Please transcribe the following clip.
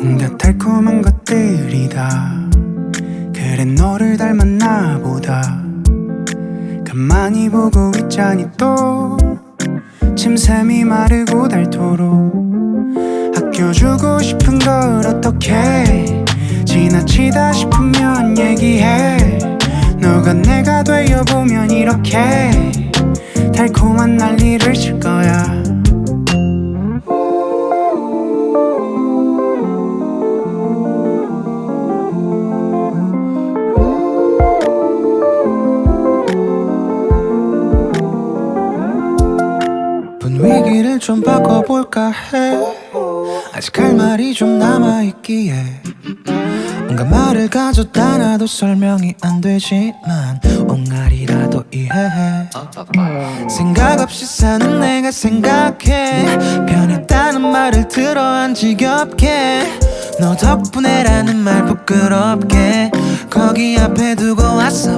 온갖 달콤한 것들이 다. 그래 너를 닮았나 보다. 가만히 보고 있자니 또 침샘이 마르고 닳도록 아껴주고 싶은 걸 어떻게 지나치다 싶으면 얘기해. 너가 내가 되어보면 이렇게 달콤한 난리를 칠 거야 분위기를 좀 바꿔볼까 해. 아직 할 말이 좀 남아있기에. 뭔가 말을 가져다 놔도 설명이 안 되지만 옹알이라도 이해해. 생각 없이 사는 내가 생각해. 변했다는 말을 들어 안 지겹게. 너 덕분에라는 말 부끄럽게. 거기 앞에 두고 왔어